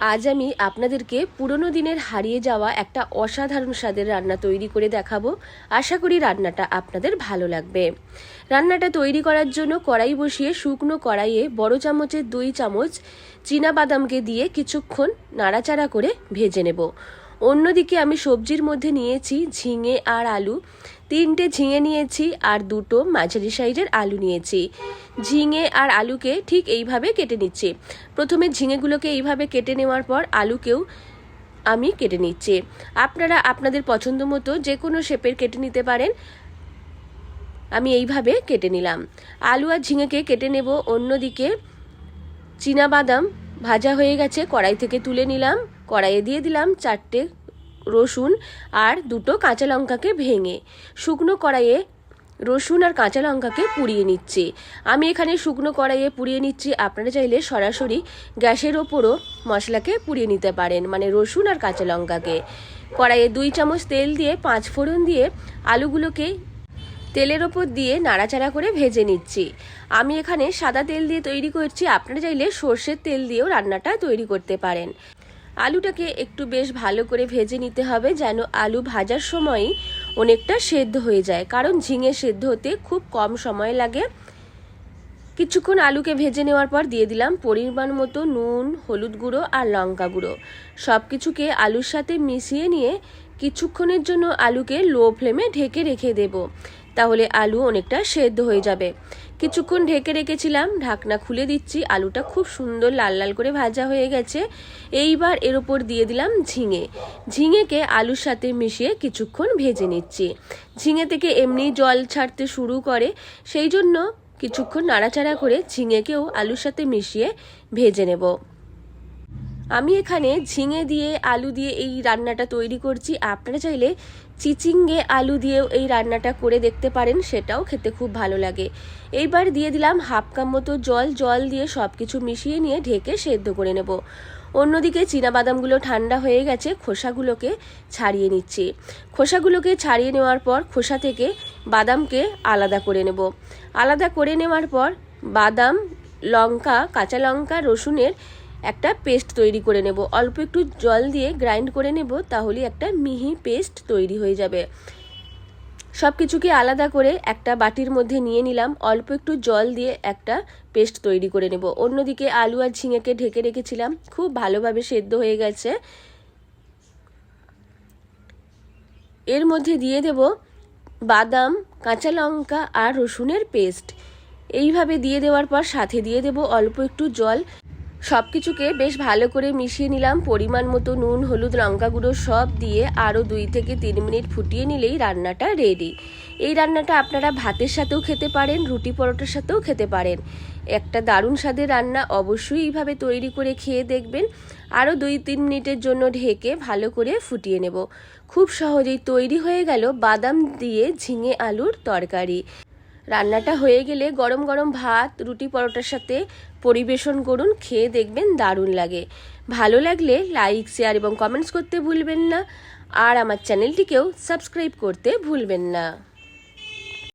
আজ আমি আপনাদেরকে পুরনো দিনের হারিয়ে যাওয়া একটা অসাধারণ স্বাদের রান্না তৈরি করে দেখাবো। আশা করি রান্নাটা আপনাদের ভালো লাগবে। রান্নাটা তৈরি করার জন্য কড়াই বসিয়ে শুকনো কড়াইয়ে বড় চামচের দুই চামচ চীনা বাদামকে দিয়ে কিছুক্ষণ নাড়াচাড়া করে ভেজে নেব। অন্যদিকে আমি সবজির মধ্যে নিয়েছি ঝিঙে আর আলু। তিনটে ঝিঙে নিয়েছি আর দুটো মাঝারি সাইজের আলু নিয়েছি। ঝিঙে আর আলুকে ঠিক এইভাবে কেটে নিচ্ছি। প্রথমে ঝিঙেগুলোকে এইভাবে কেটে নেওয়ার পর আলুকেও আমি কেটে নিচ্ছি। আপনারা আপনাদের পছন্দ মতো যে কোনো শেপের কেটে নিতে পারেন। আমি এইভাবে কেটে নিলাম। আলু আর ঝিঙেকে কেটে নেব। অন্যদিকে বাদাম ভাজা হয়ে গেছে, কড়াই থেকে তুলে নিলাম। কড়াইয়ে দিয়ে দিলাম চারটে রসুন আর দুটো কাঁচা লঙ্কাকে ভেঙে। শুকনো কড়াইয়ে রসুন আর কাঁচা লঙ্কাকে পুড়িয়ে নিচ্ছি। আমি এখানে শুকনো কড়াইয়ে পুড়িয়ে নিচ্ছি। আপনারা চাইলে সরাসরি গ্যাসের ওপরও মশলাকে পুড়িয়ে নিতে পারেন মানে রসুন আর কাঁচা লঙ্কাকে। কড়াইয়ে দুই চামচ তেল দিয়ে পাঁচ ফোড়ন দিয়ে আলুগুলোকে তেলের ওপর দিয়ে নাড়াচাড়া করে ভেজে নিচ্ছি। আমি এখানে সাদা তেল দিয়ে তৈরি করছি। আপনারা চাইলে সর্ষের তেল দিয়েও রান্নাটা তৈরি করতে পারেন। আলুটাকে একটু বেশ ভালো করে ভেজে নিতে হবে যেন আলু ভাজার সময়ই অনেকটা সেদ্ধ হয়ে যায়। কারণ ঝিঙে সেদ্ধ হতে খুব কম সময় লাগে। কিছুক্ষণ আলুকে ভেজে নেওয়ার পর দিয়ে দিলাম পরিমাণ মতো নুন, হলুদ গুঁড়ো আর লঙ্কা গুঁড়ো। সব কিছুকে আলুর সাথে মিশিয়ে নিয়ে কিছুক্ষণের জন্য আলুকে লো ফ্লেমে ঢেকে রেখে দেব। তাহলে আলু অনেকটা সেদ্ধ হয়ে যাবে। কিছুক্ষণ ঢেকে রেখেছিলাম, ঢাকনা খুলে দিচ্ছি, আলুটা খুব সুন্দর লাল লাল করে ভাজা হয়ে গেছে। এইবার এর ওপর দিয়ে দিলাম ঝিঙে। ঝিঙেকে আলুর সাথে মিশিয়ে কিছুক্ষণ ভেজে নিচ্ছি। ঝিঙে থেকে এমনি জল ছাড়তে শুরু করে, সেই জন্য কিছুক্ষণ নাড়াচাড়া করে ঝিঙেকেও আলুর সাথে মিশিয়ে ভেজে নেব। আমি এখানে ঝিঙে দিয়ে, আলু দিয়ে এই রান্নাটা তৈরি করছি। আপনারা চাইলে চিচিঙ্গে, আলু দিয়েও এই রান্নাটা করে দেখতে পারেন, সেটাও খেতে খুব ভালো লাগে। এইবার দিয়ে দিলাম হাফ কাপ মতো জল। জল দিয়ে সব কিছু মিশিয়ে নিয়ে ঢেকে সেদ্ধ করে নেব। অন্যদিকে বাদামগুলো ঠান্ডা হয়ে গেছে, খোসাগুলোকে ছাড়িয়ে নিচ্ছি। খোসাগুলোকে ছাড়িয়ে নেওয়ার পর খোসা থেকে বাদামকে আলাদা করে নেব। আলাদা করে নেওয়ার পর বাদাম, লঙ্কা, কাঁচা লঙ্কা, রসুনের একটা পেস্ট তৈরি করে নেব। অল্প একটু জল দিয়ে গ্রাইন্ড করে নেব তাহলে একটা মিহি পেস্ট তৈরি হয়ে যাবে। সব কিছুকে আলাদা করে একটা বাটির মধ্যে নিয়ে নিলাম। অল্প একটু জল দিয়ে একটা পেস্ট তৈরি করে নেব। অন্যদিকে আলু আর ঝিঙেকে ঢেকে রেখেছিলাম। খুব ভালোভাবে সেদ্ধ হয়ে গেছে। এর মধ্যে দিয়ে দেব বাদাম, কাঁচা লঙ্কা আর রসুনের পেস্ট। এইভাবে দিয়ে দেওয়ার পর সাথে দিয়ে দেব অল্প একটু জল। সব কিছুকে বেশ ভালো করে মিশিয়ে নিলাম। পরিমাণ মতো নুন, হলুদ লঙ্কা গুঁড়ো সব দিয়ে আরও দুই থেকে তিন মিনিট ফুটিয়ে নিলেই রান্নাটা রেডি এই রান্নাটা আপনারা ভাতের সাথেও খেতে পারেন, রুটি পরোটার সাথেও খেতে পারেন। একটা দারুণ স্বাদের রান্না অবশ্যই এইভাবে তৈরি করে খেয়ে দেখবেন। আরও দুই তিন মিনিটের জন্য ঢেকে ভালো করে ফুটিয়ে নেব। খুব সহজেই তৈরি হয়ে গেল বাদাম দিয়ে ঝিঙে আলুর তরকারি। রান্নাটা হয়ে গেলে গরম গরম ভাত, রুটি পরোটার সাথে পরিবেশন করুন, খেয়ে দেখবেন দারুণ লাগে। ভালো লাগলে লাইক শেয়ার এবং কমেন্টস করতে ভুলবেন না। আর আমার চ্যানেলটিকেও সাবস্ক্রাইব করতে ভুলবেন না।